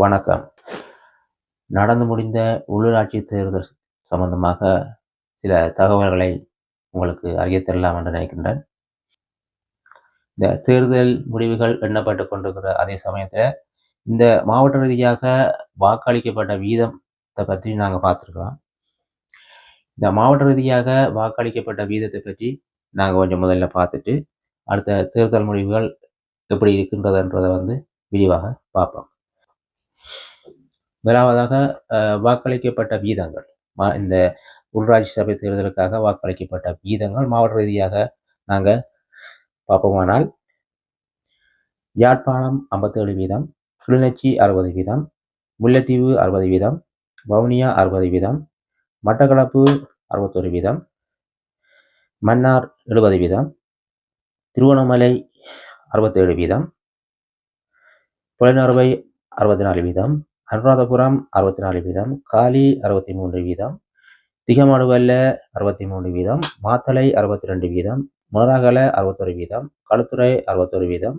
வணக்கம். நடந்து முடிந்த உள்ளூராட்சி தேர்தல் சம்பந்தமாக சில தகவல்களை உங்களுக்கு அறிய தரலாம் என்று நினைக்கின்றேன். இந்த தேர்தல் முடிவுகள் எண்ணப்பட்டு கொண்டிருக்கிற அதே சமயத்தில் இந்த மாவட்ட ரீதியாக வாக்களிக்கப்பட்ட வீதத்தை பற்றி நாங்கள் பார்த்துருக்கலாம் இந்த மாவட்ட ரீதியாக வாக்களிக்கப்பட்ட வீதத்தை பற்றி நாங்கள் கொஞ்சம் முதல்ல பார்த்துட்டு அடுத்த தேர்தல் முடிவுகள் எப்படி இருக்கின்றதுன்றதை வந்து விரிவாக பார்ப்போம். முதலாவதாக வாக்களிக்கப்பட்ட வீதங்கள். மா- இந்த உள்ளாட்சி சபை தேர்தலுக்காக வாக்களிக்கப்பட்ட வீதங்கள் மாவட்ட ரீதியாக நாங்கள் பார்ப்போமானால் யாழ்ப்பாணம் ஐம்பத்தேழு வீதம் கிளிநொச்சி அறுபது வீதம் முல்லைத்தீவு அறுபது வீதம் வவுனியா அறுபது வீதம் மட்டக்களப்பு அறுபத்தொரு வீதம் மன்னார் எழுபது வீதம் திருவண்ணாமலை அறுபத்தேழு வீதம் புலனறுவை அறுபத்தி நாலு வீதம் அனுராதபுரம் அறுபத்தி நாலு வீதம் காலி அறுபத்தி மூன்று வீதம் திகமடுவல்ல அறுபத்தி மூன்று வீதம் மாத்தளை அறுபத்தி ரெண்டு வீதம் முனராகல அறுபத்தொரு வீதம் களுத்துறை அறுபத்தொரு வீதம்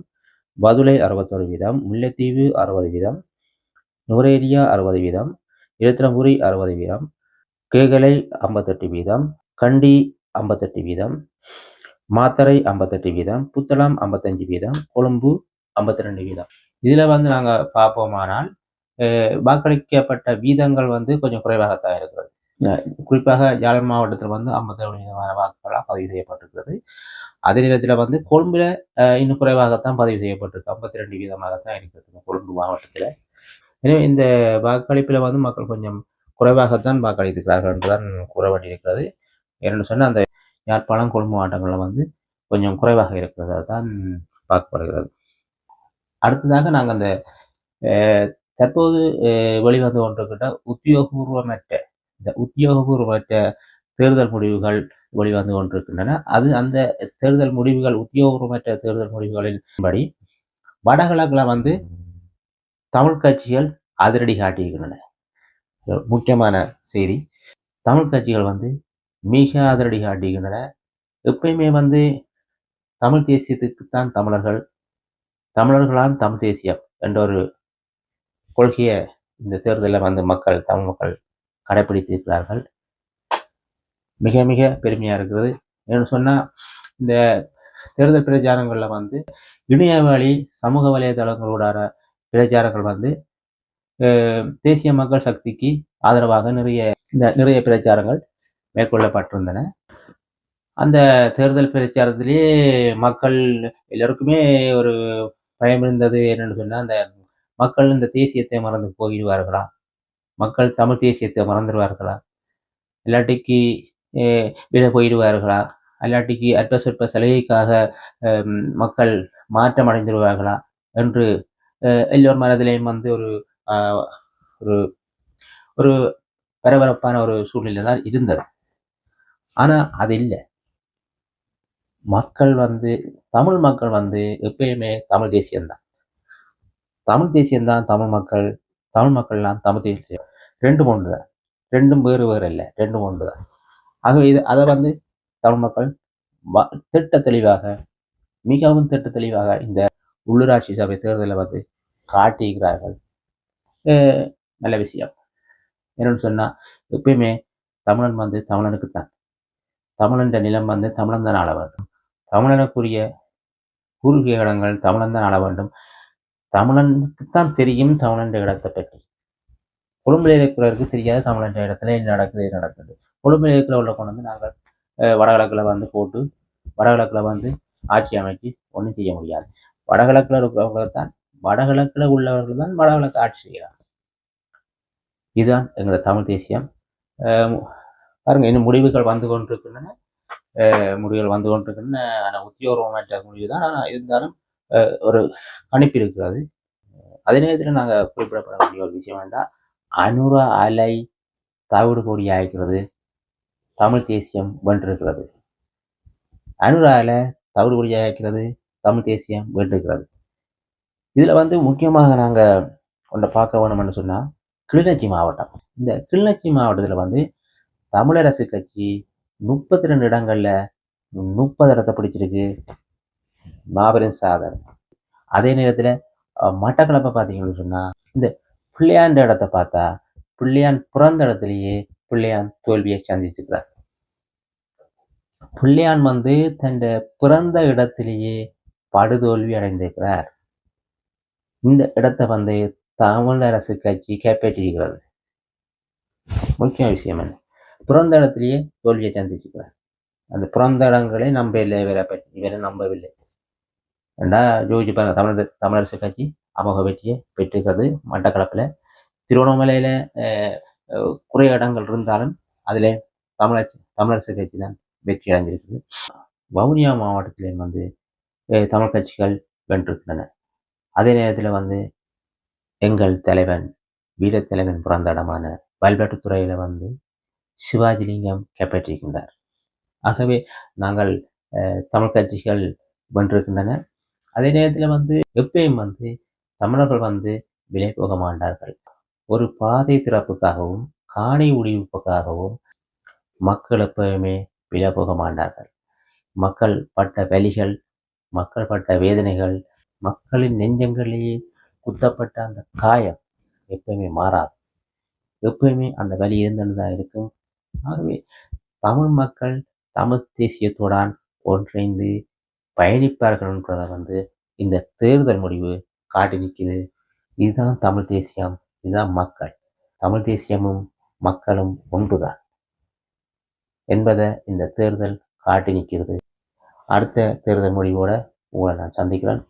பதுளை அறுபத்தொரு வீதம் முல்லைத்தீவு அறுபது வீதம் நுரேரியா அறுபது வீதம் எழுத்திரம்புரி அறுபது வீதம் கேகலை ஐம்பத்தெட்டு வீதம் கண்டி ஐம்பத்தெட்டு வீதம் மாத்தரை ஐம்பத்தெட்டு வீதம் புத்தளம் ஐம்பத்தஞ்சு வீதம் கொழும்பு ஐம்பத்தி ரெண்டு வீதம். இதில் வந்து நாங்கள் பார்ப்போமானால் வாக்களிக்கப்பட்ட வீதங்கள் வந்து கொஞ்சம் குறைவாகத்தான் இருக்கிறது. குறிப்பாக யாழ் மாவட்டத்தில் வந்து ஐம்பத்தேழு வீதமான வாக்குகளாக பதிவு செய்யப்பட்டிருக்கிறது. அதே நேரத்தில் வந்து கொழும்புல இன்னும் குறைவாகத்தான் பதிவு செய்யப்பட்டிருக்கு. ஐம்பத்தி ரெண்டு வீதமாகத்தான் இருக்கிறது கொழும்பு மாவட்டத்தில். எனவே இந்த வாக்களிப்பில் வந்து மக்கள் கொஞ்சம் குறைவாகத்தான் வாக்களித்திருக்கிறார்கள் என்றுதான் கூற வேண்டியிருக்கிறது. ஏன்னு சொன்னால் அந்த யாழ்ப்பாணம் கொழும்பு மாவட்டங்களில் வந்து கொஞ்சம் குறைவாக இருக்கிறது அதுதான் பார்க்கப்படுகிறது. அடுத்ததாக நாங்கள் அந்த தற்போது வெளிவந்து கொண்டிருக்கின்ற உத்தியோகபூர்வமற்ற இந்த உத்தியோகபூர்வமற்ற தேர்தல் முடிவுகள் வெளிவந்து கொண்டிருக்கின்றன. அது அந்த தேர்தல் முடிவுகள் உத்தியோகபூர்வமற்ற தேர்தல் முடிவுகளின் படி வடகிழக்கில் வந்து தமிழ் கட்சிகள் அதிரடி காட்டியிருக்கின்றன. முக்கியமான செய்தி. தமிழ் கட்சிகள் வந்து மிக அதிரடி காட்டுகின்றன எப்பயுமே வந்து தமிழ் தேசியத்துக்குத்தான் தமிழர்கள் தமிழர்களால் தமிழ் தேசியம் என்ற ஒரு கொள்கையை இந்த தேர்தலில் வந்து மக்கள் தமிழ் மக்கள் கடைபிடித்திருக்கிறார்கள் மிக மிக பெருமையாக இருக்கிறது. என்று சொன்னால் இந்த தேர்தல் பிரச்சாரங்களில் வந்து இணைய வழி சமூக வலைதளங்களோட பிரச்சாரங்கள் வந்து தேசிய மக்கள் சக்திக்கு ஆதரவாக நிறைய இந்த நிறைய பிரச்சாரங்கள் மேற்கொள்ளப்பட்டிருந்தன. அந்த தேர்தல் பிரச்சாரத்திலேயே மக்கள் எல்லோருக்குமே ஒரு பயமிழந்தது என்னென்னு சொன்னால் அந்த மக்கள் இந்த தேசியத்தை மறந்து போயிடுவார்களா? மக்கள் தமிழ் தேசியத்தை மறந்துடுவார்களா? இல்லாட்டிக்கு விட போயிடுவார்களா? இல்லாட்டிக்கு அற்ப சொற்ப சலுகைக்காக மக்கள் மாற்றம் அடைந்துடுவார்களா? என்று எல்லோர் மனதிலேயும் வந்து ஒரு ஒரு ஒரு பரபரப்பான ஒரு சூழ்நிலை தான் இருந்தது. ஆனால் அது இல்லை. மக்கள் வந்து தமிழ் மக்கள் வந்து எப்பயுமே தமிழ் தேசியம்தான். தமிழ் தேசியம்தான் தமிழ் மக்கள் தமிழ் மக்கள்லாம் தமிழ் தேசியம். ரெண்டும் ஒன்று தான் ரெண்டும் வேறு வேறு இல்லை. ரெண்டும் ஒன்று தான் ஆகவே இது அதை வந்து தமிழ் மக்கள் வ- திட்ட தெளிவாக மிகவும் திட்ட தெளிவாக இந்த உள்ளூராட்சி சபை தேர்தலில் வந்து காட்டுகிறார்கள் நல்ல விஷயம். என்னன்னு சொன்னால் எப்பயுமே தமிழன் வந்து தமிழனுக்குத்தான். தமிழன்ற நிலம் வந்து தமிழன் தான் ஆள தமிழனுக்குரிய பூர்வீக இடங்கள் தமிழன் தான் ஆள வேண்டும். தமிழனுக்குத்தான் தெரியும் தமிழன்ற இடத்தை பற்றி. கொழும்பில் இருக்கிறவருக்கு தெரியாது தமிழன்ற இடத்துல என்ன நடக்குது என்ன நடக்குது. கொழும்பில் இருக்கிறவங்களை கொண்டு வந்து நாங்கள் அஹ், வந்து போட்டு வடகிழக்கில் வந்து ஆட்சி அமைச்சு ஒன்றும் செய்ய முடியாது. வடகிழக்கில் இருக்கிறவர்கள் தான் வடகிழக்கில் உள்ளவர்கள் தான் வடகிழக்கு ஆட்சி செய்கிறார் இதுதான் எங்களோட தமிழ் தேசியம். அஹ், பாருங்க இன்னும் முடிவுகள் வந்து கொண்டிருக்கின்றன. முடிவுகள் வந்து கொண்டிருக்கின்றன. ஆனால் உத்தியோகமற்ற முடிவு தான் ஆனால் இருந்தாலும் ஒரு கணிப்பு இருக்கிறது. அதே நேரத்தில் நாங்கள் குறிப்பிடப்பட வேண்டிய ஒரு விஷயம் வேண்டாம் அனுர அலை தவிடு கொடி ஆய்க்கிறது. தமிழ் தேசியம் வென்றிருக்கிறது. அனுர அலை தவிடு கொடி ஆய்க்கிறது. தமிழ் தேசியம் வென்றிருக்கிறது. இதில் வந்து முக்கியமாக நாங்கள் ஒன்றை பார்க்க வேணும்னு சொன்னால் கிளிநொச்சி மாவட்டம். இந்த கிளிநொச்சி மாவட்டத்தில் வந்து தமிழரசு கட்சி முப்பத்தி ரெண்டு இடங்களில் முப்பது இடத்தை பிடிச்சிருக்கு. மாபெரும் சாதனை. அதே நேரத்தில் மட்டக்களப்பை பார்த்தீங்கன்னு சொன்னால் இந்த பிள்ளையாண்ட இடத்த பார்த்தா பிள்ளையான் பிறந்த இடத்துலயே பிள்ளையான் தோல்வியை சந்திச்சுக்கிறார். பிள்ளையான் வந்து தன் பிறந்த இடத்திலேயே படுதோல்வி அடைந்திருக்கிறார். இந்த இடத்த வந்து தமிழ் அரசு கட்சி கைப்பற்றியிருக்கிறது. முக்கிய விஷயம் என்ன? பிறந்த இடத்துலையே தோல்வியை சந்திச்சுக்கிறார் அந்த பிறந்த இடங்களை நம்பவில்லை இவரை பற்றி இவரை நம்பவில்லை. ரெண்டா ஜோதிச்சு பாருங்க தமிழர் தமிழரசு கட்சி அமோக வெற்றியை பெற்றிருக்கிறது மட்டக்களப்பில். திருவண்ணாமலையில் குறை இடங்கள் இருந்தாலும் அதில் தமிழர் தமிழரசு கட்சி தான் வெற்றி அடைஞ்சிருக்குது. வவுனியா மாவட்டத்திலையும் வந்து தமிழ் கட்சிகள் வென்றிருக்கின்றன. அதே நேரத்தில் வந்து எங்கள் தலைவன் வீரத்தலைவன் பிறந்த இடமான வயல்பாட்டுத்துறையில் வந்து சிவாஜிலிங்கம் கைப்பற்றியிருக்கின்றார். ஆகவே நாங்கள் தமிழ் கட்சிகள் வென்றிருக்கின்றன. அதே நேரத்தில் வந்து எப்பயும் வந்து தமிழர்கள் வந்து விலை போக மாட்டார்கள். ஒரு பாதை திறப்புக்காகவும் காணி உடிவுக்காகவும் மக்கள் எப்பவுமே விலை போக மாட்டார்கள். மக்கள் பட்ட வலிகள் மக்கள் பட்ட வேதனைகள் மக்களின் நெஞ்சங்களிலேயே குத்தப்பட்ட அந்த காயம் எப்பயுமே மாறாது. எப்பயுமே அந்த வலி இருந்துன்னு தான் இருக்கும். ஆகவே தமிழ் மக்கள் தமிழ் தேசியத்துடன் ஒன்றைந்து பயணிப்பார்கள்ன்றதை வந்து இந்த தேர்தல் முடிவு காட்டி நிற்குது. இதுதான் தமிழ் தேசியம் இதுதான் மக்கள். தமிழ் தேசியமும் மக்களும் ஒன்றுதான் என்பதை இந்த தேர்தல் காட்டி நிற்கிறது. அடுத்த தேர்தல் முடிவோட உங்களை நான் சந்திக்கிறேன்.